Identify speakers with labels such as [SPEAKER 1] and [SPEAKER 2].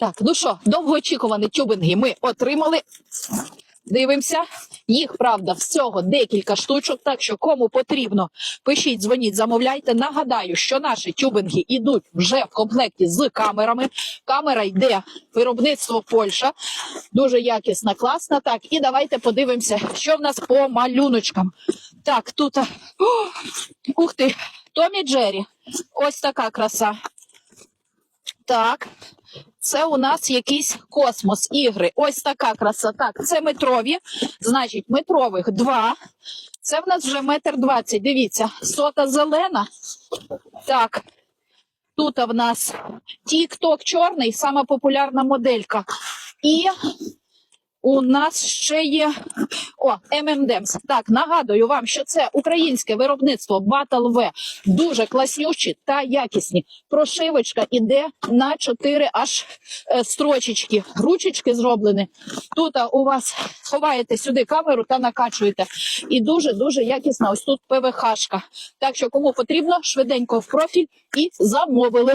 [SPEAKER 1] Так, ну що, довгоочікувані тюбинги ми отримали. Дивимося. Їх, правда, всього декілька штучок. Так що кому потрібно, пишіть, дзвоніть, замовляйте. Нагадаю, що наші тюбинги йдуть вже в комплекті з камерами. Камера йде виробництво Польща. Дуже якісна, класна. Так, і давайте подивимося, що в нас по малюночкам. Так, тут. О, ух ти, Томі Джері. Ось така краса. Так. Це у нас якийсь космос, ігри. Ось така краса. Так, це метрові. Значить, метрових два. Це в нас вже метр двадцять. Дивіться, сота зелена. Так. Тут в нас Тік-Ток чорний, сама популярна моделька. І у нас ще є о, M&M's. Так, нагадую вам, що це українське виробництво Battle V. Дуже класнючі та якісні. Прошивочка іде на 4 аж е, строчечки. Ручечки зроблені. Тут у вас ховаєте сюди камеру та накачуєте. І дуже-дуже якісна ось тут ПВХ-шка. Так що кому потрібно, швиденько в профіль і замовили.